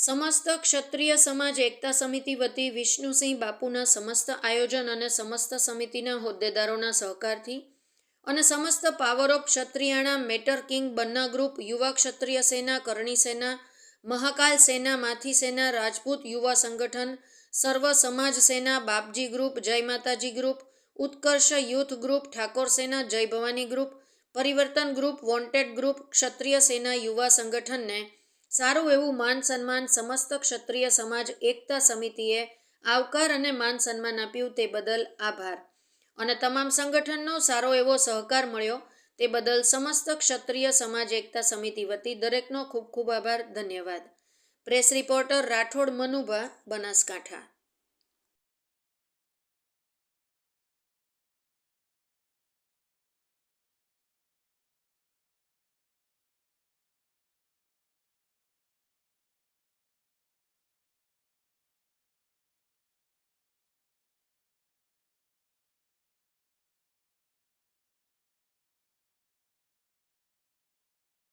સમસ્ત ક્ષત્રિય સમાજ, એકતા સમિતિ વતી વિષ્ણુસિંહ બાપુના સમસ્ત આયોજન અને સમસ્ત સમિતિના હોદ્દેદારોના સહકારથી અને સમસ્ત પાવર ઓફ ક્ષત્રિયાણા મેટર કિંગ બન્ના ગ્રુપ યુવા ક્ષત્રિય સેના, કરણી સેના, મહાકાલ સેના, માથી સેના, રાજપૂત યુવા સંગઠન, સર્વ સમાજ સેના, બાપજી ગ્રુપ જય માતાજી ગ્રુપ ઉત્કર્ષ યુથ ગ્રુપ ઠાકોર સેના, જય ભવાની ગ્રુપ પરિવર્તન ગ્રુપ વોન્ટેડ ગ્રુપ ક્ષત્રિય સેના, યુવા સંગઠનને સારું એવું માન સન્માન સમસ્ત ક્ષત્રિય સમાજ એકતા સમિતિએ આવકાર અને માન સન્માન આપ્યું તે બદલ આભાર. અને તમામ સંગઠનનો સારો એવો સહકાર મળ્યો તે બદલ સમસ્ત ક્ષત્રિય સમાજ એકતા સમિતિ વતી દરેકનો ખૂબ ખૂબ આભાર. ધન્યવાદ. Press reporter Rathod Manubha Banaskantha.